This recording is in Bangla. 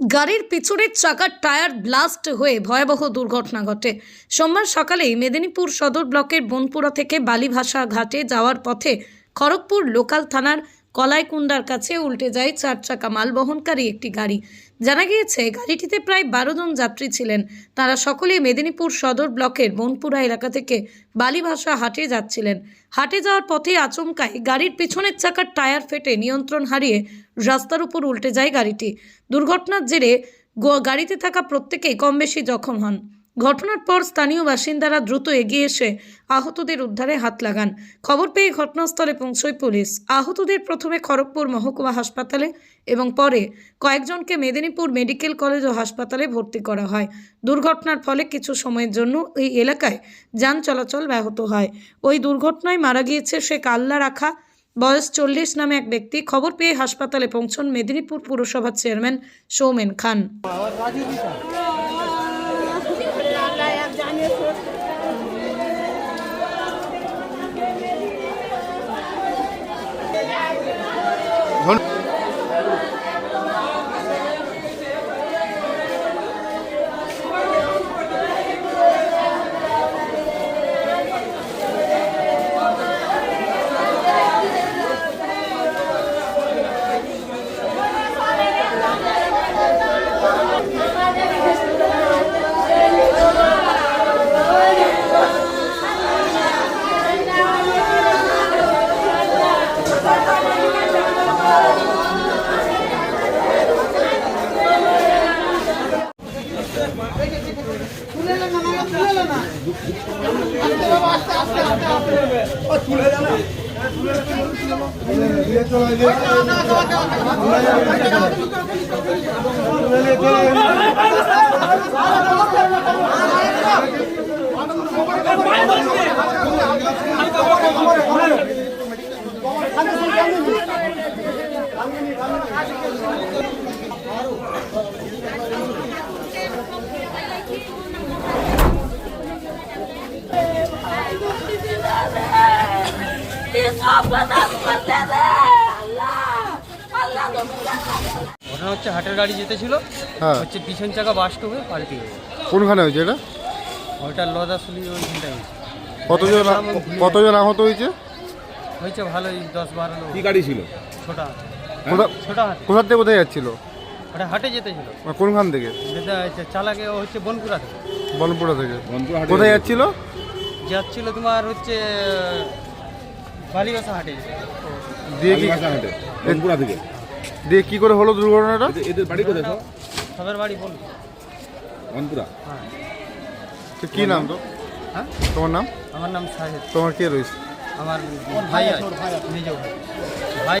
গাড়ির পিছনের চাকার টায়ার ব্লাস্ট হয়ে ভয়াবহ দুর্ঘটনা ঘটে। সোমবার সকালেই মেদিনীপুর সদর ব্লকের বনপুরা থেকে বালিভাষা ঘাটে যাওয়ার পথে খড়গপুর লোকাল থানার কলাইকুন্ডার কাছে উল্টে যায় চার চাকা মাল বহনকারী একটি গাড়ি। জানা গিয়েছে, গাড়িটিতে প্রায় বারো জন যাত্রী ছিলেন। তারা সকলেই মেদিনীপুর সদর ব্লকের বনপুরা এলাকা থেকে বালিভাষা হাটে যাচ্ছিলেন। হাটে যাওয়ার পথে আচমকায় গাড়ির পিছনের চাকার টায়ার ফেটে নিয়ন্ত্রণ হারিয়ে রাস্তার উপর উল্টে যায় গাড়িটি। দুর্ঘটনার জেরে গাড়িতে থাকা প্রত্যেকেই কম বেশি জখম হন। ঘটনার পর স্থানীয় বাসিন্দারা দ্রুত এগিয়ে এসে আহতদের উদ্ধারে হাত লাগান। খবর পেয়ে ঘটনাস্থলে পৌঁছয় পুলিশ। আহতদের প্রথমে খড়গপুর মহকুমা হাসপাতালে এবং পরে কয়েকজনকে মেদিনীপুর মেডিকেল কলেজ ও হাসপাতালে ভর্তি করা হয়। দুর্ঘটনার ফলে কিছু সময়ের জন্য এই এলাকায় যান চলাচল ব্যাহত হয়। ওই দুর্ঘটনায় মারা গিয়েছে শেখ আল্লাহ রাখা। বয়স চল্লিশ নামে এক ব্যক্তি। খবর পেয়ে হাসপাতালে পৌঁছন মেদিনীপুর পুরসভার চেয়ারম্যান সৌমেন খান। চলে ঘটনা হচ্ছে হাটের গাড়ি যেতেছিল হ্যাঁ। হচ্ছে পিছন চাকা বাস্ট হয়ে পাল্টি হয়ে কোনখানে হয়েছে এটা? ওইটা লদাশুলি ওইখানটায় হয়েছে। কতজন কতজন আহত হয়েছে? হয়েছে ভালোই দশ বারো লোক। কি গাড়ি ছিল? ছোটা। কোথা- ছোটা হাট। কোথা থেকে কোথায় যাচ্ছিল? ওটা হাটে যেতেছিল মানে কোনখান থেকে? যেটা হচ্ছে চালাকে ও হচ্ছে বনপুরা থেকে। বনপুরা থেকে। বনপুরা হাটে কোথায় যাচ্ছিল? যাচ্ছিল? যাচ্ছিল তোমার হচ্ছে বালিবাসা হাটে দিয়ে কি হাটে বনপুরা থেকে দিয়ে কি করে হলো দুর্ঘটনাটা এদের- বাড়ি কোথায় সব বাড়ি বল বনপুরা হ্যাঁ তো কি নাম তো হ্যাঁ তোমার নাম আমার নাম সাহেব তোমার কে রয়েছে আমার ভাই আছে নিজ ভাই ভাই